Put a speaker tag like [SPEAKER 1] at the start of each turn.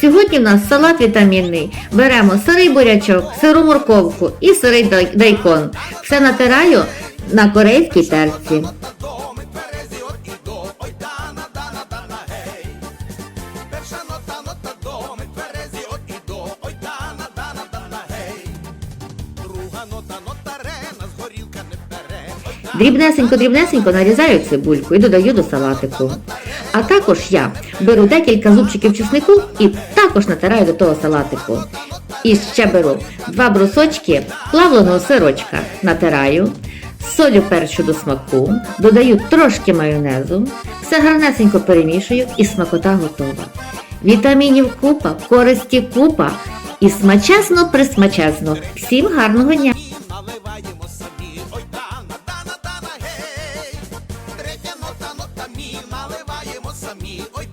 [SPEAKER 1] Сьогодні в нас салат вітамінний. Беремо сирий бурячок, сиру морковку і сирий дай- дайкон. Все натираю на корейській терці. Дрібнесенько-дрібнесенько нарізаю цибульку і додаю до салатику. А також я беру декілька зубчиків чеснику і також натираю до того салатику. І ще беру два брусочки плавленого сирочка, натираю, солю перчу до смаку, додаю трошки майонезу, все гарнесенько перемішую і смакота готова. Вітамінів купа, користі купа і смачесно присмачесно. Всім гарного дня! hoy